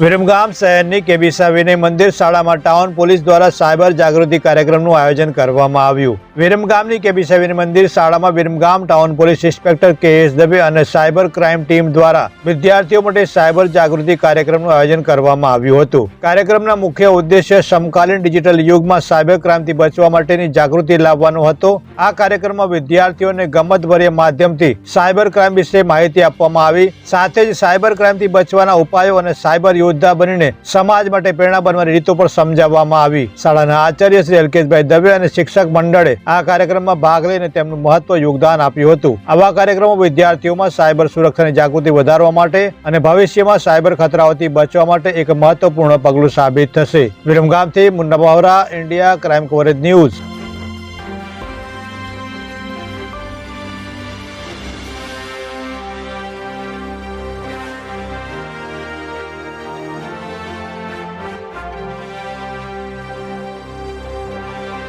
વિરમગામ શહેરની કેબીસા વિનય મંદિર શાળામાં town police દ્વારા સાયબર જાગૃતિ કાર્યક્રમનું આયોજન કરવામાં આવ્યું. વિરમગામની કેબીસા વિનય મંદિર શાળામાં Viramgam town police inspector K S Dave અને સાયબર ક્રાઇમ ટીમ દ્વારા વિદ્યાર્થીઓ માટે સાયબર જાગૃતિ કાર્યક્રમનું આયોજન કરવામાં આવ્યું હતું. કાર્યક્રમના મુખ્ય ઉદ્દેશ્ય સમકાલીન ડિજિટલ યુગમાં સાયબર ક્રાઇમથી બચવા માટેની જાગૃતિ લાવવાનો હતો. આ કાર્યક્રમમાં વિદ્યાર્થીઓને ગમતભર્ય માધ્યમથી સાયબર ક્રાઇમ વિશે માહિતી આપવામાં આવી. સાથે જ સાયબર ક્રાઇમથી બચવાના ઉપાયો અને સાયબર યોદ્ધા બનીને સમાજ માટે પ્રેરણા બનવાની રીતો પણ સમજાવવામાં આવી. શાળાના આચાર્ય શ્રી અલ્કેશભાઈ દવે અને શિક્ષક મંડળે આ કાર્યક્રમમાં ભાગ લઈને તેમનું મહત્વ યોગદાન આપ્યું હતું. આવા કાર્યક્રમો વિદ્યાર્થીઓમાં સાયબર સુરક્ષાની જાગૃતિ વધારવા માટે અને ભવિષ્યમાં સાયબર ખતરાઓથી બચવા માટે એક મહત્વપૂર્ણ પગલું સાબિત થશે. વિરમગામથી Munna Vohra India crime coverage news.